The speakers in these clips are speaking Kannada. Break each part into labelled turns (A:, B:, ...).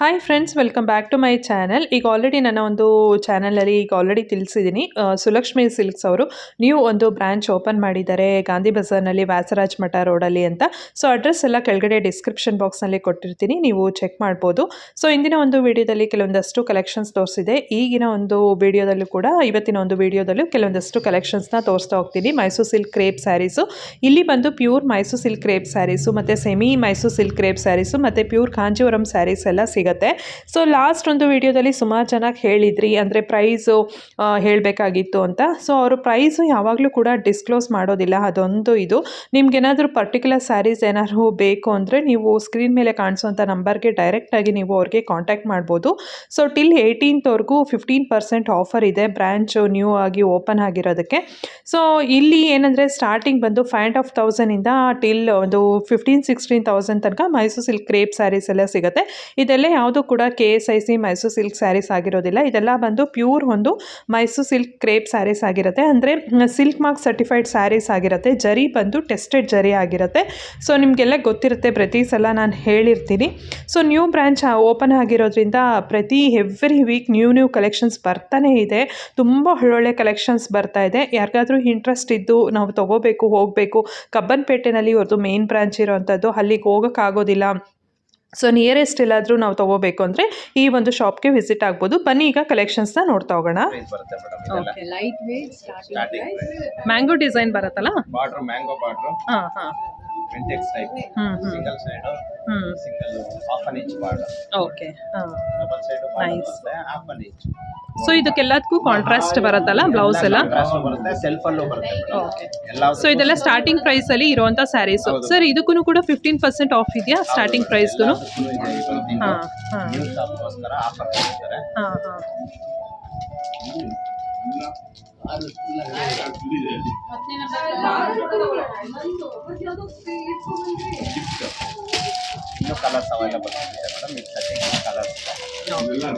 A: Hi friends welcome back to my channel ಈಗ ಆಲ್ರೆಡಿ ನನ್ನ ಒಂದು ಚಾನಲಲ್ಲಿ ಈಗ ಆಲ್ರೆಡಿ ತಿಳಿಸಿದ್ದೀನಿ ಸುಲಕ್ಷ್ಮಿ ಸಿಲ್ಕ್ಸ್ ಅವರು ನೀವು ಒಂದು ಬ್ರ್ಯಾಂಚ್ ಓಪನ್ ಮಾಡಿದ್ದಾರೆ ಗಾಂಧಿ ಬಜಾರ್ನಲ್ಲಿ ವ್ಯಾಸರಾಜ್ ಮಠ ರೋಡಲ್ಲಿ ಅಂತ. ಸೊ ಅಡ್ರೆಸ್ ಎಲ್ಲ ಕೆಳಗಡೆ ಡಿಸ್ಕ್ರಿಪ್ಷನ್ ಬಾಕ್ಸ್ನಲ್ಲಿ ಕೊಟ್ಟಿರ್ತೀನಿ, ನೀವು ಚೆಕ್ ಮಾಡ್ಬೋದು. ಸೊ ಇಂದಿನ ಒಂದು ವಿಡಿಯೋದಲ್ಲಿ ಕೆಲವೊಂದಷ್ಟು ಕಲೆಕ್ಷನ್ಸ್ ತೋರಿಸಿದೆ. ಈಗಿನ ಒಂದು ವಿಡಿಯೋದಲ್ಲೂ ಕೂಡ, ಇವತ್ತಿನ ಒಂದು ವಿಡಿಯೋದಲ್ಲೂ ಕೆಲವೊಂದಷ್ಟು ಕಲೆಕ್ಷನ್ಸ್ನ ತೋರಿಸ್ತಾ ಹೋಗ್ತೀನಿ. ಮೈಸೂರು ಸಿಲ್ಕ್ ಕ್ರೇಪ್ ಸ್ಯಾರೀಸು ಇಲ್ಲಿ ಬಂದು pure Mysuru silk crepe sarees ಮತ್ತು semi Mysuru silk crepe sarees ಮತ್ತು ಪ್ಯೂರ್ ಕಾಂಜೀವರಂ ಸ್ಯಾರೀಸ್ ಎಲ್ಲ ಸಿಗುತ್ತೆ. ಸೊ ಲಾಸ್ಟ್ ಒಂದು ವಿಡಿಯೋದಲ್ಲಿ ಸುಮಾರು ಚೆನ್ನಾಗಿ ಹೇಳಿದ್ರಿ, ಅಂದರೆ ಪ್ರೈಸು ಹೇಳಬೇಕಾಗಿತ್ತು ಅಂತ. ಸೊ ಅವರು ಪ್ರೈಸು ಯಾವಾಗಲೂ ಕೂಡ ಡಿಸ್ಕ್ಲೋಸ್ ಮಾಡೋದಿಲ್ಲ, ಅದೊಂದು ಇದು. ನಿಮ್ಗೇನಾದರೂ ಪರ್ಟಿಕ್ಯುಲರ್ ಸ್ಯಾರೀಸ್ ಏನಾದರೂ ಬೇಕು ಅಂದರೆ ನೀವು ಸ್ಕ್ರೀನ್ ಮೇಲೆ ಕಾಣಿಸುವಂಥ ನಂಬರ್ಗೆ ಡೈರೆಕ್ಟಾಗಿ ನೀವು ಅವ್ರಿಗೆ ಕಾಂಟ್ಯಾಕ್ಟ್ ಮಾಡ್ಬೋದು. ಸೊ ಟಿಲ್ ಏಯ್ಟೀನ್ತ್ವರೆಗೂ ಫಿಫ್ಟೀನ್ ಪರ್ಸೆಂಟ್ ಆಫರ್ ಇದೆ ಬ್ರ್ಯಾಂಚು ನ್ಯೂ ಆಗಿ ಓಪನ್ ಆಗಿರೋದಕ್ಕೆ. ಸೊ ಇಲ್ಲಿ ಏನಂದರೆ ಸ್ಟಾರ್ಟಿಂಗ್ ಬಂದು ಫೈವ್ ಆ್ಯಂಡ್ ಹಾಫ್ ತೌಸಂಡಿಂದ ಟಿಲ್ ಒಂದು ಫಿಫ್ಟೀನ್ ಸಿಕ್ಸ್ಟೀನ್ ತೌಸಂಡ್ ತನಕ ಮೈಸೂರು ಸಿಲ್ಕ್ ಕ್ರೇಪ್ ಸ್ಯಾರೀಸ್ ಎಲ್ಲ ಸಿಗುತ್ತೆ. ಇದೆಲ್ಲ ಯಾವುದು ಕೂಡ K S I C Mysuru silk sarees ಆಗಿರೋದಿಲ್ಲ. ಇದೆಲ್ಲ ಬಂದು ಪ್ಯೂರ್ ಒಂದು ಮೈಸೂರು ಸಿಲ್ಕ್ ಕ್ರೇಪ್ ಸ್ಯಾರೀಸ್ ಆಗಿರುತ್ತೆ. ಅಂದರೆ ಸಿಲ್ಕ್ ಮಾರ್ಕ್ ಸರ್ಟಿಫೈಡ್ ಸ್ಯಾರೀಸ್ ಆಗಿರುತ್ತೆ. ಜರಿ ಬಂದು ಟೆಸ್ಟೆಡ್ ಜರಿ ಆಗಿರುತ್ತೆ. ಸೊ ನಿಮಗೆಲ್ಲ ಗೊತ್ತಿರುತ್ತೆ ಪ್ರತಿ ಸಲ ನಾನು ಹೇಳಿರ್ತೀನಿ. ಸೊ ನ್ಯೂ ಬ್ರ್ಯಾಂಚ್ ಓಪನ್ ಆಗಿರೋದ್ರಿಂದ ಪ್ರತಿ every week new new collections ಬರ್ತಾನೆ ಇದೆ. ತುಂಬ ಒಳ್ಳೊಳ್ಳೆ ಕಲೆಕ್ಷನ್ಸ್ ಬರ್ತಾ ಇದೆ. ಯಾರಿಗಾದರೂ ಇಂಟ್ರೆಸ್ಟ್ ಇದ್ದು ನಾವು ತೊಗೋಬೇಕು, ಹೋಗಬೇಕು, ಕಬ್ಬನ್ಪೇಟೆನಲ್ಲಿ ಇವ್ರದ್ದು ಮೇನ್ ಬ್ರಾಂಚ್ ಇರೋವಂಥದ್ದು ಅಲ್ಲಿಗೆ ಹೋಗೋಕ್ಕಾಗೋದಿಲ್ಲ. ಸೊ ನಿಯರೆಸ್ಟ್ ಎಲ್ಲಾದರೂ ನಾವು ತಗೋಬೇಕು ಅಂದರೆ ಈ ಒಂದು ಶಾಪ್ಗೆ ವಿಸಿಟ್ ಆಗ್ಬೋದು. ಬನ್ನಿ ಈಗ ಕಲೆಕ್ಷನ್ಸ್ನ ನೋಡ್ತಾ ಹೋಗೋಣ. ಮ್ಯಾಂಗೋ ಡಿಸೈನ್ ಬರುತ್ತಲ್ಲ?
B: ಬಾರ್ಡರ್ ಮ್ಯಾಂಗೋ ಬಾರ್ಡರ್
A: ಹಾಂ ಹಾಂ.
B: Vintex type single side single half an inch border
A: okay ಹಾಂ.
B: Double side
A: Nice.
B: ಬರುತ್ತೆ ಹಾಫ್ ಅನ್ ಇಂಚ್
A: ಸೊ ಇದಕ್ಕೆಲ್ಲದಕ್ಕೂ ಕಾಂಟ್ರಾಸ್ಟ್ ಬರುತ್ತಲ್ಲ ಬ್ಲೌಸ್ ಎಲ್ಲ?
B: ಬರುತ್ತೆ ಸೆಲ್ಫ್ ಅಲ್ಲೂ ಬರುತ್ತೆ.
A: ಓಕೆ
B: ಎಲ್ಲ
A: ಸೊ ಇದೆಲ್ಲ ಸ್ಟಾರ್ಟಿಂಗ್ ಪ್ರೈಸ್ ಅಲ್ಲಿ ಸ್ಯಾರೀಸು
B: ಸ್ಯಾರೀಸ್
A: ಸರ್ ಇದಕ್ಕೂ ಕೂಡ ಫಿಫ್ಟೀನ್ ಪರ್ಸೆಂಟ್ ಆಫ್ ಇದೆಯಾ ಸ್ಟಾರ್ಟಿಂಗ್ ಪ್ರೈಸ್ಗೂ ಹಾಂ ಹಾಂ.
B: ನ್ಯೂ ಶಾಪ್ಗೋಸ್ಕರ ಆಫರ್ ಕೊಡ್ತಾರೆ
A: ಹಾಂ ಹಾಂ.
B: ಇನ್ನೂ ಕಲರ್ಸ್ ಅವೈಲಬಲ್ ಇದೆ ಮೇಡಮ್ ಇದು ಸದ್ಯಕ್ಕೆ ಕಲರ್ಸ್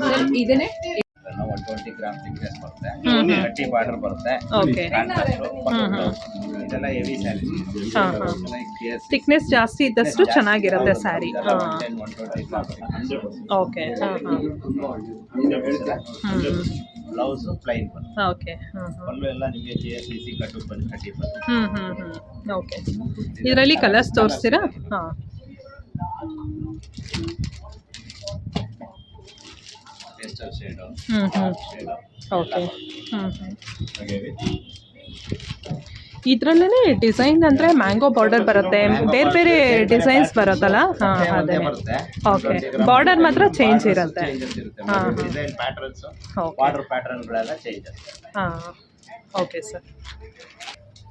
C: Sir, ಇದನ್ನೇ?
B: ಒನ್ ಟ್ವೆಂಟಿ ಗ್ರಾಮ್ ಥಿಕ್ನೆಸ್ ಬರುತ್ತೆ. ಗಟ್ಟಿ ಬಾರ್ಡರ್ ಬರುತ್ತೆ. ಇದೆಲ್ಲ ಹೆವಿ ಸ್ಯಾರಿ
A: ಹಾಂ ಹಾಂ. ಥಿಕ್ನೆಸ್ ಜಾಸ್ತಿ ಇದ್ದಷ್ಟು ಚೆನ್ನಾಗಿರುತ್ತೆ ಸ್ಯಾರಿ ಓಕೆ
B: ಬ್ಲೌಸ್ ಪ್ಲೈನ್ ಬರುತ್ತೆ
A: ಓಕೆ
B: ಪಲ್ಲು ಎಲ್ಲ ನಿಮಗೆ ಜಿ ಎಸ್ ಸಿ ಕಟ್ಟು ಬಂದು ಕಟ್ಟಿ ಬರುತ್ತೆ
A: ಹ್ಞೂ ಹ್ಞೂ ಹ್ಞೂ ಓಕೆ ಇದರಲ್ಲಿ ಕಲರ್ಸ್ ತೋರಿಸ್ತೀರಾ? ಹಾಂ.
B: ಪೇಸ್ಟಲ್ ಶೇಡು
A: ಹ್ಞೂ ಹ್ಞೂ
B: ಶೇಡು
A: ಓಕೆ ಹ್ಞೂ ಹ್ಞೂ ಇದರಲ್ಲೇ ಡಿಸೈನ್ ಅಂದರೆ ಮ್ಯಾಂಗೋ ಬಾರ್ಡರ್ ಬರುತ್ತೆ. ಬೇರೆ ಬೇರೆ ಡಿಸೈನ್ಸ್ ಬರುತ್ತಲ್ಲ? ಹಾಂ ಅದೇ.
B: ಬರುತ್ತೆ.
A: ಓಕೆ ಬಾರ್ಡರ್ ಮಾತ್ರ ಚೇಂಜ್ ಇರುತ್ತೆ. ಹಾ, ಹಾ.
B: ಡಿಸೈನ್ ಪ್ಯಾಟರ್ನ್ಸ್
A: ಓಕೆ
B: ಬಾರ್ಡರ್ ಪ್ಯಾಟರ್ನ್ಗಳೆಲ್ಲ ಚೇಂಜಸ್
A: ಹಾಂ. ಓಕೆ ಸರ್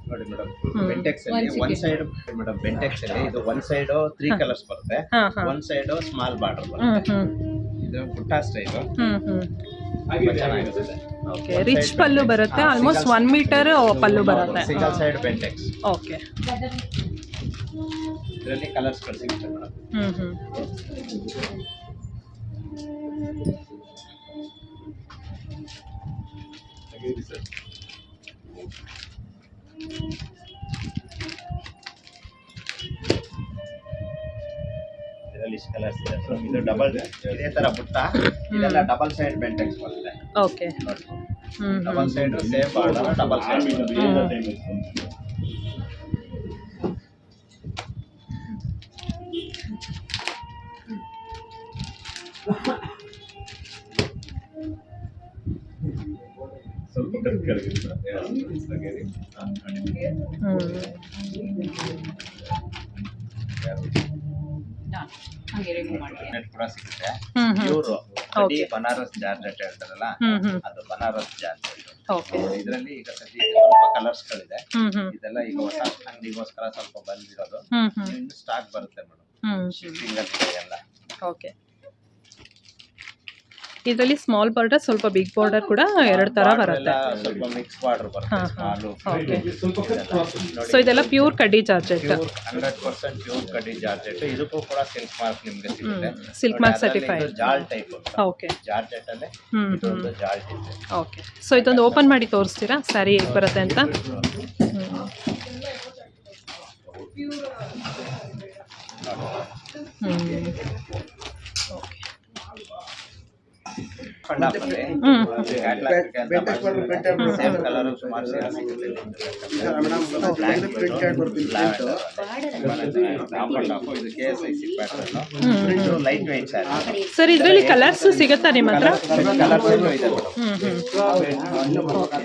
B: ನೋಡಿ ಮೇಡಮ್. ಬೆಂಟೆಕ್ಸ್ ಅಲ್ಲಿ ಒನ್. ಸೈಡ್ ಮೇಡಮ್ ಬೆಂಟೆಕ್ಸ್ ಅಲ್ಲಿ ಇದು ಒನ್ ಸೈಡ್ ತ್ರೀ ಕಲರ್ಸ್ ಬರುತ್ತೆ. ಒನ್ ಸೈಡ್ ಸ್ಮಾಲ್ ಬಾರ್ಡರ್ ಬರುತ್ತೆ. ಇದು ಪುಟ್ಟ ಸ್ಟೈಲ್
A: ಹ್ಞೂ ಹ್ಞೂ
B: ತುಂಬಾ ಚೆನ್ನಾಗಿರುತ್ತೆ.
A: ಓಕೆ ರಿಚ್ ಪಲ್ಲು ಬರುತ್ತೆ ಆಲ್ಮೋಸ್ಟ್ ಒನ್ ಮೀಟರ್ ಪಲ್ಲು ಬರುತ್ತೆ.
B: ಸಿಂಗಲ್ ಸೈಡ್ ಬೆಂಟೆಕ್ಸ್
A: ಓಕೆ
B: ಇದರಲ್ಲಿ ಕಲರ್ಸ್ ಸಿಗುತ್ತೆ ಮೇಡಮ್.
A: ಹ್ಞೂ ಹ್ಞೂ
B: ಇದರಲ್ಲಿ ಇದೆ ಡಬಲ್ ಇದೇ ತರ ಬುಟ್ಟ. ಇದೆಲ್ಲ ಡಬಲ್ ಸೈಡ್ ಬೆಂಟೆಕ್ಸ್ ಬರುತ್ತೆ.
A: ಓಕೆ ಹ್ಞೂ ಹ್ಞೂ
B: double side same border double side ಸ್ವಲ್ಪ
C: Done. ಹಾಗೆ.
B: ನೆಟ್ ಕೂಡ ಸಿಗುತ್ತೆ. ಬನಾರಸ್ ಜಾರ್ಜೆಟ್ ಹೇಳ್ತಾರಲ್ಲ ಅದು ಬನಾರಸ್ ಜಾರ್ಜೆಟ್
A: ಓಕೆ
B: ಇದರಲ್ಲಿ ಈಗ ಸದ್ಯ ಸ್ವಲ್ಪ ಕಲರ್ಸ್ ಗಳಿದೆ. ಇದೆಲ್ಲ ಈಗ ಹೊಸ ಅಂಗಡಿಗೋಸ್ಕರ ಸ್ವಲ್ಪ ಬಂದಿರೋದು. ಇನ್ನು ಸ್ಟಾಕ್ ಬರುತ್ತೆ ಮೇಡಮ್. ಶಿಫ್ಟಿಂಗ್ ಅಲ್ಲಿ ಇದೆ ಎಲ್ಲ
A: ಓಕೆ ಇದರಲ್ಲಿ ಸ್ಮಾಲ್ ಬಾರ್ಡರ್ ಸ್ವಲ್ಪ ಬಿಗ್ ಬಾರ್ಡರ್ ಕೂಡ ಎರಡು ಥರ ಬರುತ್ತೆ. ಸೊ ಇದೆಲ್ಲ ಪ್ಯೂರ್ ಕಡ್ಡಿ ಜಾರ್ಜೆಟ್.
B: ಹಂಡ್ರೆಡ್ ಪರ್ಸೆಂಟ್ ಪ್ಯೂರ್ ಕಡ್ಡಿ ಜಾರ್ಜೆಟ್. ಇದಕ್ಕೂ ಕೂಡ ಸಿಲ್ಕ್ ಮಾರ್ಕ್ ನಿಮ್ಗೆ ಸಿಗುತ್ತೆ.
A: ಸಿಲ್ಕ್ ಮಾರ್ಕ್ ಸರ್ಟಿಫೈಡ್
B: ಜಾಲ್ ಟೈಪ್
A: ಓಕೆ
B: ಜಾರ್ಜೆಟ್ ಅಲ್ಲೇ ಇದೊಂದು ಜಾಲ್ ಟೈಪ್
A: ಓಕೆ ಸೊ ಇದೊಂದು ಓಪನ್ ಮಾಡಿ ತೋರಿಸ್ತೀರಾ? ಸ್ಯಾರಿ ಹೇಗೆ ಬರುತ್ತೆ ಅಂತ? ಹ್ಞೂ ಹ್ಞೂ ಓಕೆ
B: ಅಂಡ್ ಆಫ್ ಅಲ್ಲಿ
A: ಹ್ಮ್.
B: ಕ್ಯಾಟ್ಲಾಗ್ ಅಂತ ಸೇಮ್ ಕಲರ್ ಸುಮಾರು ಸೀರೆ ಸಿಗುತ್ತೆ ಆಫ್ ಅಂಡ್ ಆಫ್ ಇದು ಕೆ ಲೈಟ್ ಸ್ಯಾರಿ
A: ಸರ್ ಇದರಲ್ಲಿ ಕಲರ್ಸ್ ಸಿಗುತ್ತಾ ನಿಮ್ಮ ಹತ್ರ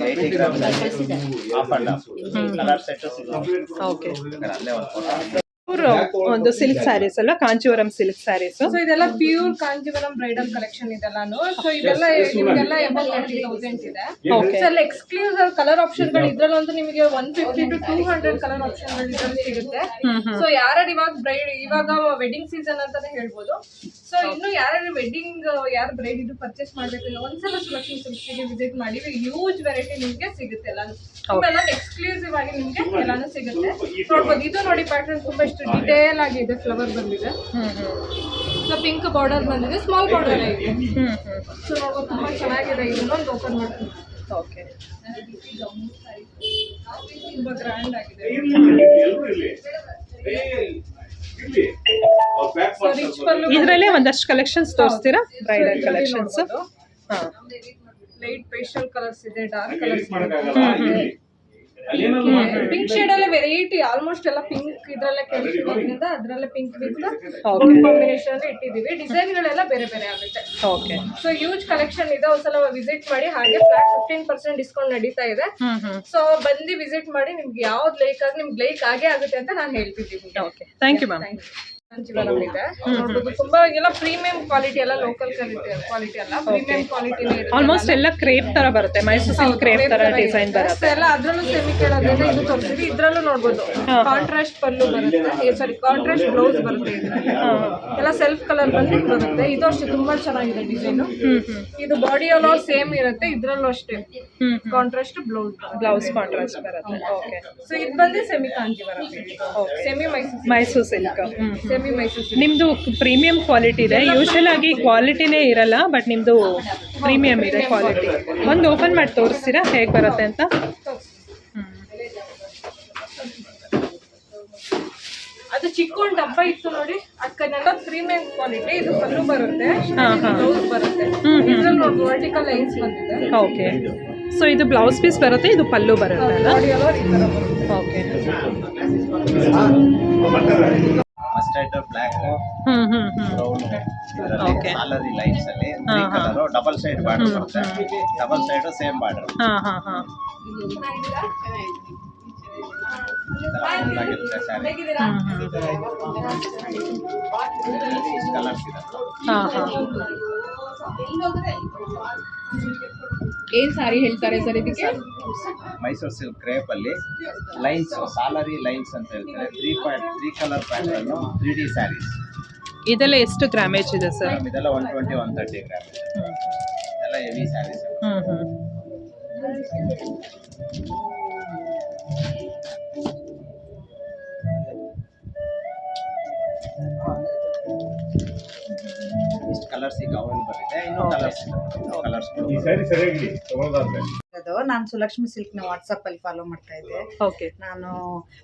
B: eighty gram and colour set ಸಿಗುತ್ತೆ
A: ಓಕೆ
B: ಅಲ್ಲೇ ಒಂದು ಫೋಟೋ
A: ಒಂದು ಸಿಲ್ಕ್ ಸ್ಯಾರೀಸ್ ಅಲ್ಲ ಕಾಂಚೀವರಂ ಸಿಲ್ಕ್ ಸ್ಯಾರೀಸ್
D: ಸೊ ಇದೆಲ್ಲ ಪ್ಯೂರ್ ಕಾಂಚಿವರಂ ಬ್ರೈಡಲ್ ಕಲೆಕ್ಷನ್ ಇದೆಲ್ಲಾನು ಸೊ ಇದೆಲ್ಲ ನಿಮಗೆಲ್ಲ ಎಬೌವ್ ತರ್ಟಿ ತೌಸಂಡ್ ಇದೆ. ಎಕ್ಸ್ಕ್ಲೂಸಿವ್ ಕಲರ್ ಆಪ್ಷನ್ಗಳು ಒಂದು ನಿಮಗೆ one fifty to two hundred colour ಆಪ್ಷನ್ಗಳು ಇದ್ರಲ್ಲಿ ಸಿಗುತ್ತೆ. ಸೊ ಯಾರು ಇವಾಗ ಬ್ರೈಡ್ ಇವಾಗ ವೆಡ್ಡಿಂಗ್ ಸೀಸನ್ ಅಂತಾನೆ ಹೇಳ್ಬೋದು. ಸೊ ಇನ್ನು ಯಾರು ವೆಡ್ಡಿಂಗ್ ಯಾರು ಬ್ರೈಡ್ ಇದು ಪರ್ಚೇಸ್ ಮಾಡ್ಬೇಕು ಒಂದ್ಸಲ ಸುಲಕ್ಷ್ಮಿ ಸಂಸ್ಥೆಗೆ ವಿಸಿಟ್ ಮಾಡಿ ಹ್ಯೂಜ್ ವೆರೈಟಿ ನಿಮ್ಗೆ ಸಿಗುತ್ತೆ ಎಲ್ಲಾನು. ಎಲ್ಲ ಎಕ್ಸ್ಕ್ಲೂಸಿವ್ ಆಗಿ ನಿಮ್ಗೆ ಎಲ್ಲಾನು ಸಿಗುತ್ತೆ. ನೋಡ್ಬೋದು ಇದು ನೋಡಿ ಪ್ಯಾಟರ್ನ್ ತುಂಬಾ ಇಷ್ಟು ಡಿಟೇಲ್ ಆಗಿದೆ ಫ್ಲವರ್ ಬಂದಿದೆ. ಸೊ ಪಿಂಕ್ ಬಾರ್ಡರ್ ಬಂದಿದೆ ಸ್ಮಾಲ್ ಬಾರ್ಡರ್ ಇದೆ. ಸೊ ನೋಡ್ಬೋದು ತುಂಬಾ ಚೆನ್ನಾಗಿದೆ ಇನ್ನೊಂದು ಓಪನ್ ಮಾಡ್ತೀನಿ
A: ಓಕೆ
D: ತುಂಬಾ ಗ್ರ್ಯಾಂಡ್ ಆಗಿದೆ.
A: ಇದರಲ್ಲೇ ಒಂದಷ್ಟು ಕಲೆಕ್ಷನ್ಸ್ ತೋರಿಸ್ತೀರಾ? ಬ್ರೈಡಲ್ ಕಲೆಕ್ಷನ್ಸ್ ಹಾ.
D: ಲೈಟ್ ಫೇಶಿಯಲ್ ಕಲರ್ಸ್ ಇದೆ ಡಾರ್ಕ್ ಕಲರ್ಸ್ ಪಿಂಕ್ ಶೇಡ್ ಅಲ್ಲೇ ವೆರೈಟಿ ಆಲ್ಮೋಸ್ಟ್ ಎಲ್ಲ ಪಿಂಕ್ ಇದ್ರಲ್ಲೇ ಕೇಳಿರೋದ್ರಿಂದ ಅದ್ರಲ್ಲೇ ಪಿಂಕ್ ವಿತ್ ಗೋಲ್ಡ್ ಕಾಂಬಿನೇಷನ್ ಅಲ್ಲಿ ಇಟ್ಟಿದೀವಿ ಡಿಸೈನ್ ಗಳೆಲ್ಲ ಬೇರೆ ಬೇರೆ ಆಗುತ್ತೆ.
A: ಓಕೆ
D: ಸೊ ಯೂಜ್ ಕಲೆಕ್ಷನ್ ಇದೆ. ಒಂದ್ಸಲ ವಿಸಿಟ್ ಮಾಡಿ ಹಾಗೆ ಫ್ಲಾಟ್ ಫಿಫ್ಟೀನ್ ಪರ್ಸೆಂಟ್ ಡಿಸ್ಕೌಂಟ್ ನಡೀತಾ ಇದೆ.
A: ಹ್ಮ್ ಹ್ಮ್.
D: ಸೊ ಬಂದು ವಿಸಿಟ್ ಮಾಡಿ ನಿಮ್ಗೆ ಯಾವ್ದು ಲೈಕ್ ಆಗಿ ನಿಮ್ಗೆ ಲೈಕ್ ಆಗೇ ಆಗುತ್ತೆ ಅಂತ ನಾನು ಹೇಳ್ತಿದ್ದೀನಿ
A: ಓಕೆ ಥ್ಯಾಂಕ್ ಯು ಮ್ಯಾಮ್
D: ನೋಡ್ಬೋದು ತುಂಬಾ ಎಲ್ಲ ಪ್ರೀಮಿಯಂ ಕ್ವಾಲಿಟಿ ಎಲ್ಲ ಲೋಕಲ್ ಕ್ವಾಲಿಟಿ ಕ್ವಾಲಿಟಿ ಅಲ್ಲ ಪ್ರೀಮಿಯಂ ಇರುತ್ತೆ
A: ಆಲ್ಮೋಸ್ಟ್ ಎಲ್ಲ ಕ್ರೇಪ್ ತರ ಬರುತ್ತೆ. ಮೈಸೂರು ಸಿಲ್ಕ್ ಕ್ರೇಪ್ ತರ ಡಿಸೈನ್ ಬರುತ್ತೆ.
D: ಎಲ್ಲ ಅದ್ರಲ್ಲೂ ಸೆಮಿ ಕೇಳೋದ್ರಿಂದ ಇದು ತೋರಿಸಿದ್ವಿ. ಇದ್ರಲ್ಲೂ ನೋಡ್ಬೋದು. ಕಾಂಟ್ರಾಸ್ಟ್ ಪಲ್ಲು ಬರುತ್ತೆ. ಸಾರಿ ಕಾಂಟ್ರಾಸ್ಟ್ ಬ್ಲೌಸ್ ಬರುತ್ತೆ ಎಲ್ಲ ಸೆಲ್ಫ್ ಕಲರ್ ಬಂದು ಬರುತ್ತೆ. ಇದು ಅಷ್ಟೇ ತುಂಬಾ ಚೆನ್ನಾಗಿದೆ ಡಿಸೈನ್ ಇದು ಬಾಡಿ ಅಲ್ಲೋ ಸೇಮ್ ಇರುತ್ತೆ ಇದ್ರಲ್ಲೂ ಅಷ್ಟೇ. ಕಾಂಟ್ರಾಸ್ಟ್ ಬ್ಲೌಸ್
A: ಬ್ಲೌಸ್ ಕಾಂಟ್ರಾಸ್ಟ್ ಬರುತ್ತೆ. ಓಕೆ
D: ಸೊ ಇದು ಬಂದು ಸೆಮಿ ಬರುತ್ತೆ. ಸೆಮಿ ಮೈಸೂರು
A: ಮೈಸೂರು ಸಿಲ್ಕ್ ನಿಮ್ದು ಪ್ರೀಮಿಯಂ ಕ್ವಾಲಿಟಿ ಇದೆ. ಯೂಶಲ್ ಆಗಿ ಕ್ವಾಲಿಟಿನೇ ಇರಲ್ಲ ಬಟ್ ನಿಮ್ದು ಪ್ರೀಮಿಯಂ ಇದೆ ಕ್ವಾಲಿಟಿ ಒಂದು ಓಪನ್ ಮಾಡಿ ತೋರಿಸ್ತೀರಾ? ಹೇಗೆ ಬರುತ್ತೆ ಅಂತ?
D: ಅದು ಚಿಕ್ಕ ಒಂದು ಡಬ್ಬ ಇತ್ತು ನೋಡಿ. ಅದಕ್ಕೆಲ್ಲ ಪ್ರೀಮಿಯಂ ಕ್ವಾಲಿಟಿ ಇದು ಪಲ್ಲು ಬರುತ್ತೆ.
A: ಹಾ, ಹಾ.
D: ಬರುತ್ತೆ. ಇದ್ರಲ್ಲಿ ನೋಡಿ ವರ್ಟಿಕಲ್ ಲೈನ್ಸ್ ಬಂದಿದೆ.
A: ಓಕೆ ಸೊ ಇದು ಬ್ಲೌಸ್ ಪೀಸ್ ಬರುತ್ತೆ ಇದು ಪಲ್ಲು ಬರುತ್ತೆ okay
B: mustard black
A: hmm hmm hmm.
B: Brown
A: Okay.
B: ಸಾಲರಿ ಲೈನ್ಸ್ ಅಲ್ಲಿ
A: ಹಾ, ಹಾ.
B: ಕಲರ್ ಡಬಲ್ ಸೈಡ್ ಬಾರ್ಡರ್ ಬರುತ್ತೆ. Double side same border.
A: ಹಾ ಹಾ ಹಾ.
B: ಆಗಿರುತ್ತೆ ಸ್ಯಾರಿ
A: ಹ್ಮ್ ಹ್ಮ್.
B: ಕಲರ್ಸ್ ಇದೆ
A: ಹಾ ಹಾ.
C: ಏನ್ ಸಾರಿ ಹೇಳ್ತಾರೆ ಸರ್ ಇದಕ್ಕೆ?
B: ಮೈಸೂರು ಸಿಲ್ಕ್ ಕ್ರೇಪ್ ಅಲ್ಲಿ ಲೈನ್ಸ್ ಸಾಲರಿ ಲೈನ್ಸ್ ಅಂತ ಹೇಳ್ತಾರೆ. Three point three colour pattern three D sarees
A: ಇದೆಲ್ಲ ಎಷ್ಟು ಗ್ರಾಮೇಜ್ ಇದೆ ಸರ್?
B: ಇದೆಲ್ಲ one twenty one thirty gram ಎಲ್ಲ heavy sarees
A: hmm hmm.
B: Colours ಈಗ ಅವೈಲೇಬಲ್ ಇದೆ. ಇನ್ನೂ ಕಲರ್ಸ್ ಕಲರ್ಸ್
E: ಅದು ನಾನು ಸುಲಕ್ಷ್ಮಿ ಸಿಲ್ಕ್ನ ವಾಟ್ಸಪ್ ಅಲ್ಲಿ ಫಾಲೋ ಮಾಡ್ತಾ ಇದ್ದೆ.
A: ಓಕೆ
E: ನಾನು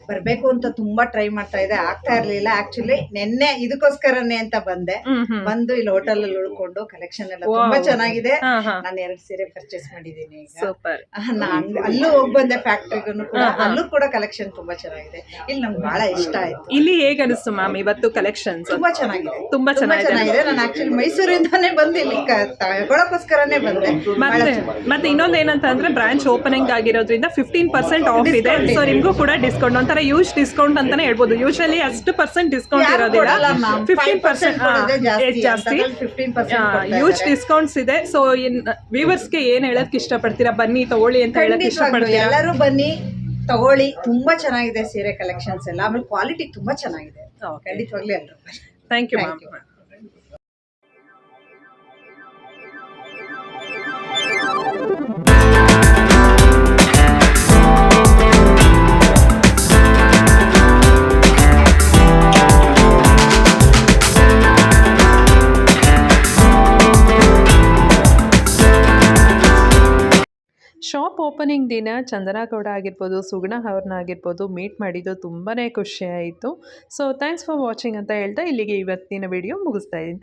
E: ಬರ್ಬೇಕು ಅಂತ ತುಂಬಾ ಟ್ರೈ ಮಾಡ್ತಾ ಇದ್ದೆ. ಆಗ್ತಾ ಇರ್ಲಿಲ್ಲ. ಆಕ್ಚುಲಿ ನಿನ್ನೆ ಇದಕ್ಕೋಸ್ಕರನೇ ಅಂತ ಬಂದೆ. ಬಂದು ಇಲ್ಲಿ ಹೋಟೆಲ್ ಅಲ್ಲಿ ಉಳ್ಕೊಂಡು ಕಲೆಕ್ಷನ್ ಎಲ್ಲ ತುಂಬಾ ಚೆನ್ನಾಗಿದೆ. ನಾನು ಎರಡು ಸೀರೆ ಪರ್ಚೇಸ್ ಮಾಡಿದ್ದೀನಿ ನಾನು ಅಲ್ಲೂ ಹೋಗಿ ಬಂದೆ ಫ್ಯಾಕ್ಟ್ರಿಗೂ ಕೂಡ. ಅಲ್ಲೂ ಕೂಡ ಕಲೆಕ್ಷನ್ ತುಂಬಾ ಚೆನ್ನಾಗಿದೆ. ಇಲ್ಲಿ ನಮ್ಗೆ ಬಹಳ ಇಷ್ಟ ಆಯ್ತು.
A: ಇಲ್ಲಿ ಹೇಗೆ ಅನಿಸ್ತು ಮ್ಯಾಮ್ ಇವತ್ತು ಕಲೆಕ್ಷನ್
E: ತುಂಬಾ ಚೆನ್ನಾಗಿದೆ.
A: ತುಂಬಾ ಚೆನ್ನಾಗಿದೆ
E: ನಾನು ಆಕ್ಚುಲಿ ಮೈಸೂರಿಂದಾನೇ ಬಂದು ಇಲ್ಲಿ ಬಂದೆ.
A: ಮತ್ತೆ ಇನ್ನೊಂದು ಏನಂತ ಅಂದ್ರೆ ಬ್ರಾಂಚ್ ಓಪನಿಂಗ್ ಆಗಿರೋದ್ರಿಂದ ಫಿಫ್ಟೀನ್ ಪರ್ಸೆಂಟ್ ಆಫ್ ಇದೆ. ಸೊ ನಿಮಗೂ ಕೂಡ ಡಿಸ್ಕೌಂಟ್ ಒಂಥರ ಯೂಸ್ ಡಿಸ್ಕೌಂಟ್ ಅಂತಾನೆ ಹೇಳ್ಬೋದು. ಯೂಶಲಿ ಅಷ್ಟು ಪರ್ಸೆಂಟ್ ಡಿಸ್ಕೌಂಟ್ ಇರೋದಿಲ್ಲ. ಫಿಫ್ಟೀನ್
E: 5%
A: ಪರ್ಸೆಂಟ್
E: ಜಾಸ್ತಿ.
A: ಜಾಸ್ತಿ?
E: 15% ಕೊಡ್ತಾ
A: ಯೂಸ್ ಡಿಸ್ಕೌಂಟ್ಸ್ ಇದೆ. ಸೊ ಇನ್ ವ್ಯೂವರ್ಸ್ಗೆ ಏನ್ ಹೇಳಕ್ ಇಷ್ಟಪಡ್ತೀರಾ? ಬನ್ನಿ ತಗೊಳ್ಳಿ ಅಂತ ಹೇಳಕ್ ಇಷ್ಟಪಡ್ತೀರಾ?
E: ಎಲ್ಲರೂ ಬನ್ನಿ ತಗೊಳ್ಳಿ. ತುಂಬಾ ಚೆನ್ನಾಗಿದೆ ಸೀರೆ ಕಲೆಕ್ಷನ್ಸ್ ಎಲ್ಲ. ಆಮೇಲೆ ಕ್ವಾಲಿಟಿ ತುಂಬಾ ಚೆನ್ನಾಗಿದೆ. ಖಂಡಿತವಾಗ್ಲಿ ಎಲ್ಲರೂ.
A: ಥ್ಯಾಂಕ್ ಯು ಚಂದನಾ ಗೌಡ ಆಗಿರ್ಬೋದು, ಸುಗುಣ ಅವ್ರನ್ನ ಆಗಿರ್ಬೋದು ಮೀಟ್ ಮಾಡಿದ್ದು ತುಂಬಾ ಖುಷಿ ಆಯಿತು. ಸೊ ಥ್ಯಾಂಕ್ಸ್ ಫಾರ್ ವಾಚಿಂಗ್ ಅಂತ ಹೇಳ್ತಾ ಇಲ್ಲಿಗೆ ಇವತ್ತಿನ ವಿಡಿಯೋ ಮುಗಿಸ್ತಾ ಇದ್ದೀನಿ.